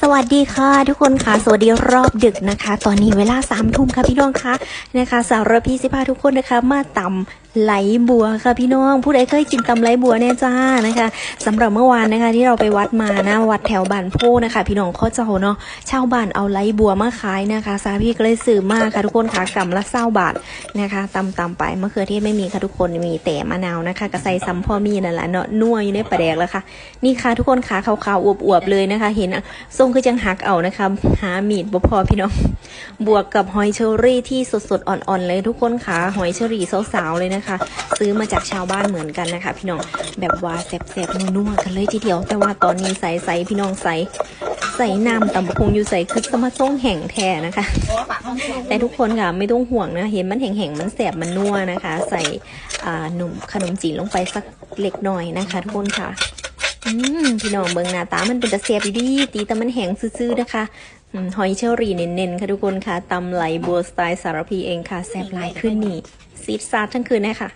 สวัสดีค่ะ ทุกคนค่ะ สวัสดีรอบดึกนะคะ ตอนนี้เวลาสามทุ่มค่ะพี่น้องคะนะคะสาวรพีสิพาทุกคนนะคะ มาตำไหลบัวค่ะพี่น้อง ผู้ใดเคยกินตำไหลบัวเนี่ยจ้านะคะสำหรับเมื่อวานนะคะ ที่เราไปวัดมานะวัดแถวบ้านโพนะคะ พี่น้องข้าเจ้าเนาะชาวบ้านเอาไหลบัวมาขายนะคะสาพี่ก็เลยซื้อมากค่ะทุกคนค่ะกำละเศร้าบาทนะคะตำตำไปมะเขือเทศไม่มีค่ะทุกคนมีแต่มะนาวนะคะกระใส่ซ้ำพ่อมีนั่นแหละเนาะนัวอยู่ในปลาแดกแล้วค่ะนี่ค่ะทุกคนขาขาวๆอวบๆเลยนะคะ เห็นอะทรงคือจังหักเอานะคะ หามีดบ่พอพี่น้อง บวกกับหอยเชอรี่ที่สดๆอ่อนๆเลยทุกคนค่ะ หอยเชอรี่สาวๆเลยนะคะ ซื้อมาจากชาวบ้านเหมือนกันนะคะ พี่น้อง แบบว่าแซ่บๆนัวๆกันเลยทีเดียว แต่ว่าตอนนี้ใส่พี่น้องใส่ใส่น้ำตำบักคงอยู่ใส่คือสมาส่งแห่งแท้นะคะ แต่ทุกคนค่ะไม่ต้องห่วงนะ เห็นมันแห้งๆมันแสบมันนัวนะคะ ใส่หนุ่มขนมจีนลงไปสักเล็กน้อยนะคะ ทุกคนค่ะ พี่น้องเบิงหน้าตามันเป็นตะเสียบอยู่ดีตีแต่มันแห้งซื่อๆนะคะหอยเชอรี่เน้นๆค่ะทุกคนค่ะตำไหลบัวสไตล์สารพีเองค่ะแซ่บหลายขึ้นนี่ซีดซาดทั้งคืนแน่ค่ะ